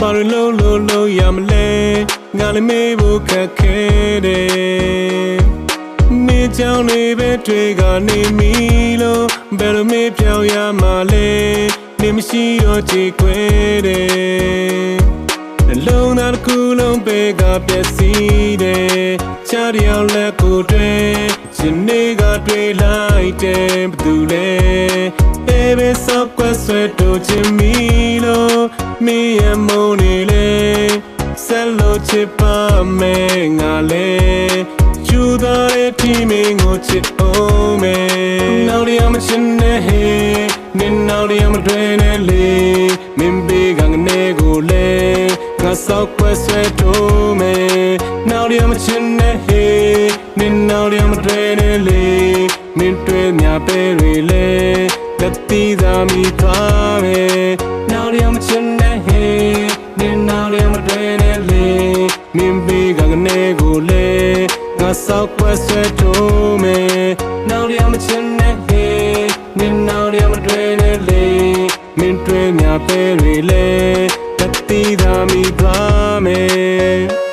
ရလုံးလုံးလုံးရမလဲငါလည်းမေးဖို့ခက်ခဲတယ်နေကြောင်နေပဲတွေ့ကနေမီလို့ဘယ်လိုမေးပြောင်းရမှာလဲနေမရှိတော့ကြည်ခွဲတယ်နှလုံးသားတစ်ခုလုံးပဲကပျက်စီးတယ်ချားတယောက်လက်ကိုတွေ့ရှင်နေကတွေ့လိုက်တယ်ဘယ်သူလဲ baby ဆောက်ကွက်ဆွဲတို့ချင်မီလို့မင်းရဲ့ တဲ့ဒီမင်းကိုချစ်အောင်မယ်နောက်ရမချင်နဲ့ဟေးနင်နောက်ရမတွေ့နဲ့လေမင်းဘေးကငနေကိုလေငါဆောက်ကွက်ဆွဲတို့မယ်နောက်ရမချင်နဲ့ဟေးနင်နောက်ရမတွေ့နဲ့လေမင်းတွေ့မြပဲတွေလေလက်တီးသာမိသွားမယ်နောက်ရမ ဆောက်ကွက်ဆွဲတို့မယ်နောက်ရမချင်နဲ့ဟေးနင်နောက်ရမတွေ့နဲ့လေမင်းတွေ့မြပဲတွေလေလက်တီးသာမိသွားမယ်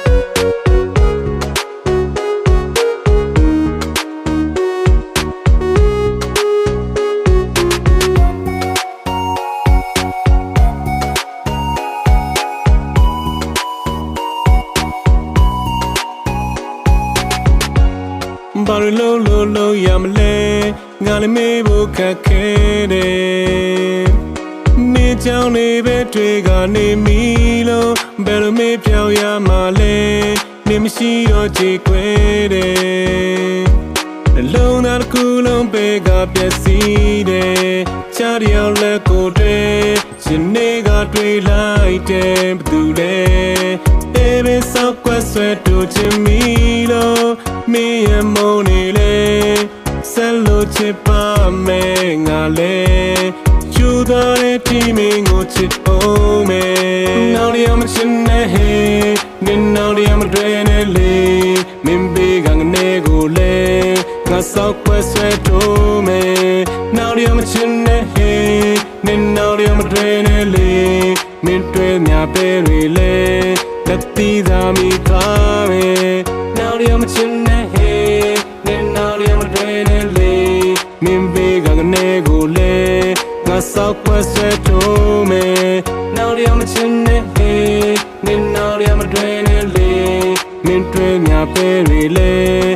ဘာလို့လုံးလုံးလုံးရမလဲငါလည်းမေးဖို့ခက်ခဲတယ်နေကြောင်နေပဲတွေ့ကနေမီလို့ဘယ်လိုမေးပြောင်းရမှာလဲနေမရှိတော့ကြည်ခွဲတယ်နှလုံးသားတစ်ခုလုံးပဲကပျက်စီးတယ်ချားတယောက်လက်ကိုတွေ့ရှင်နေကတွေ့လိုက်တယ်ဘယ်သူလဲ baby ဆောက်ကွက်ဆွဲတို့ချင်မီလို့မင်းရဲ့မုန်းနေလေဆက်လို့ချစ်ပါမယ်ငါလေယူသားတဲ့ဒီမင်းကိုချစ်အောင်မယ်နောက်ရမချင်နဲ့ဟေးနင်နောက်ရမတွေ့နဲ့လေမင်းဘေးကငနေကိုလေငါဆောက်ကွက်ဆွဲတို့မယ်နောက်ရမချင်နဲ့ဟေးနင်နောက်ရမတွေ့နဲ့လေမင်းတွေ့မြပဲတွေလေ နေကိုလေငါဆောက်ကွက်ဆွဲတို့မယ်နောက်ရမချင်နဲ့ဟေးနင်နောက်ရမတွေ့နဲ့လေမင်းတွေ့မြပဲတွေလေလက်တီးသာမိသွားမယ်